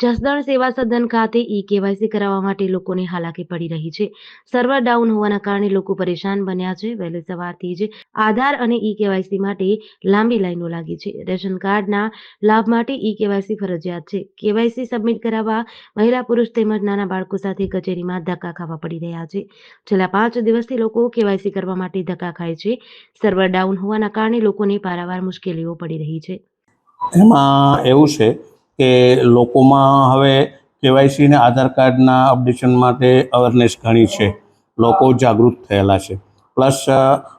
જસદણ સેવા સદન ખાતે ઈ કેવાયસી કરાવવા માટે લોકોને હાલાકી પડી રહી છે. સર્વર ડાઉન હોવાના કારણે લોકો પરેશાન બન્યા છે. વહેલી સવારથી જ આધાર અને ઈ કેવાયસી માટે લાંબી લાઈનો લાગી છે. રેશન કાર્ડના લાભ માટે ઈ કેવાયસી ફરજિયાત છે. કેવાયસી સબમિટ કરાવવા મહિલા, પુરુષ તેમજ નાના બાળકો સાથે કચેરીમાં ધક્કા ખાવા પડી રહ્યા છે. છેલ્લા પાંચ દિવસથી લોકો કેવાયસી કરવા માટે ધક્કા ખાય છે. સર્વર ડાઉન હોવાના કારણે લોકોને પારાવાર મુશ્કેલીઓ પડી રહી છે. એમાં એવું છે કે લોકોમાં હવે કેવાયસી ને આધાર કાર્ડના અપડેશન માટે અવેરનેસ ઘણી છે. લોકો જાગૃત થયેલા છે. પ્લસ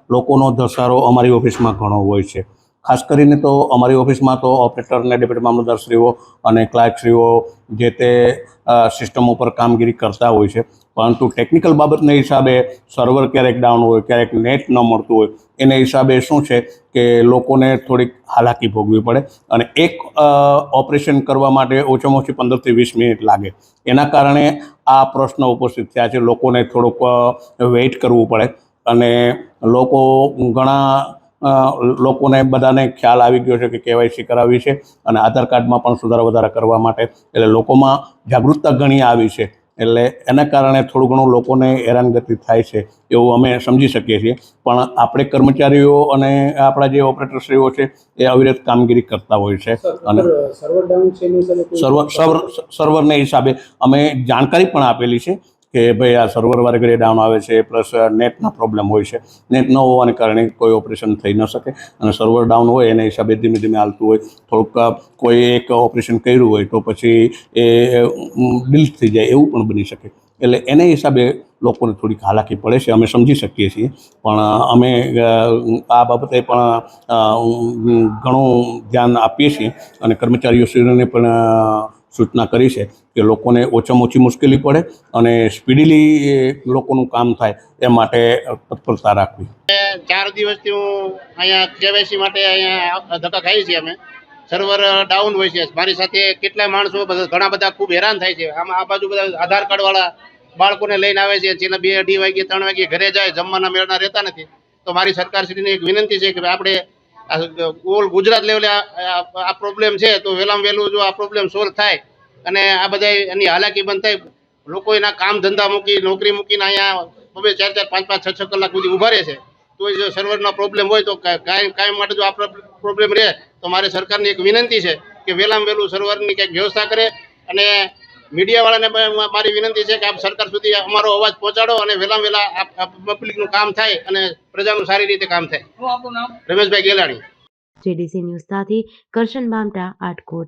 લોકોનો ધસારો અમારી ઓફિસમાં ઘણો હોય છે. ખાસ કરીને તો અમારી ઓફિસમાં તો ઓપરેટર અને ડેપ્યુટી મામલતદારશ્રીઓ અને ક્લાર્કશ્રીઓ જે તે સિસ્ટમ ઉપર કામગીરી કરતા હોય છે. પરંતુ ટેકનિકલ બાબતના હિસાબે સર્વર ક્યારેક ડાઉન હોય, ક્યારેક નેટ ન મળતું હોય, એને હિસાબે શું છે કે લોકોને થોડીક હાલાકી ભોગવી પડે અને એક ઓપરેશન કરવા માટે ઓછામાં ઓછી પંદરથી વીસ મિનિટ લાગે. એના કારણે આ પ્રશ્ન ઉપસ્થિત થયા છે. લોકોને થોડુંક વેઇટ કરવું પડે અને લોકો ઘણા લોકોને બધાને ખ્યાલ આવી ગયો છે કે કેવાયસી કરાવી છે અને આધાર કાર્ડમાં પણ સુધારા વધારા કરવા માટે. એટલે લોકોમાં જાગૃતતા ઘણી આવી છે. એટલે એના કારણે થોડું ઘણું લોકોને હેરાનગતિ થાય છે એવું અમે સમજી શકીએ છીએ. પણ આપણે કર્મચારીઓ અને આપણા જે ઓપરેટરશ્રીઓ છે એ અવિરત કામગીરી કરતા હોય છે. અને સર્વર સર્વરને હિસાબે અમે જાણકારી પણ આપેલી છે. કે ભાઈ આ સર્વર વારે ડાઉન આવે છે પ્લસ નેટના પ્રોબ્લેમ હોય છે. નેટ ન હોવાને કારણે કોઈ ઓપરેશન થઈ ન શકે અને સર્વર ડાઉન હોય એના હિસાબે ધીમે ધીમે હાલતું હોય. થોડુંક કોઈ એક ઓપરેશન કર્યું હોય તો પછી એ ડિલીટ થઈ જાય એવું પણ બની શકે. એટલે એને હિસાબે લોકોને થોડીક હાલાકી પડે છે, અમે સમજી શકીએ છીએ. પણ અમે આ બાબતે પણ ઘણું ધ્યાન આપીએ છીએ અને કર્મચારીઓ શ્રીને પણ સૂચના કરી છે કે લોકોને ઓછામાં ઓછી મુશ્કેલી પડે અને સ્પીડીલી લોકોનું કામ થાય એ માટે તત્પરતા રાખવી. ચાર દિવસથી હું અહીંયા કેવાયસી માટે અહીંયા ધક્કા ખાઈ છીએ અમે. સર્વર ડાઉન હોય છે. મારી સાથે કેટલાય માણસો ઘણા બધા ખૂબ હેરાન થાય છે. આમ આ બાજુ બધા આધાર કાર્ડ વાળા બાળકોને લઈને આવે છે. છેલ્લા બે અઢી વાગે ત્રણ વાગે ઘરે જાય, જમવાના મેળના રહેતા નથી. તો મારી સરકારશ્રીને એક વિનંતી છે કે આપણે ઓલ ગુજરાત લેવલે આ- પ્રોબ્લેમ છે, તો વહેલામાં વહેલું જો આ પ્રોબ્લેમ સોલ્વ થાય અને આ બધા એની હાલાકી બંધ થાય લોકો એના કામ ધંધા મૂકી, નોકરી મૂકીને અહીંયા બબે ચાર ચાર, પાંચ પાંચ, છ છ કલાક સુધી ઊભા રહે છે. તો જો સર્વરનો પ્રોબ્લેમ હોય તો કાયમ કાયમ માટે જો આ પ્રોબ્લેમ રહે, તો મારે સરકારની એક વિનંતી છે કે વહેલામાં વહેલું સર્વરની કંઈક વ્યવસ્થા કરે અને મીડિયાવાળાને પણ મા- મારી વિનંતી છે કે આપ સરકાર સુધી અમારો અવાજ પહોંચાડો અને વહેલા વહેલા પબ્લિકનું કામ થાય અને પ્રજાનું સારી રીતે કામ થાય. રમેશભાઈ ગેલાણી. જેડીસી ન્યૂઝ સાથે કરશન બામટા આટકોટ.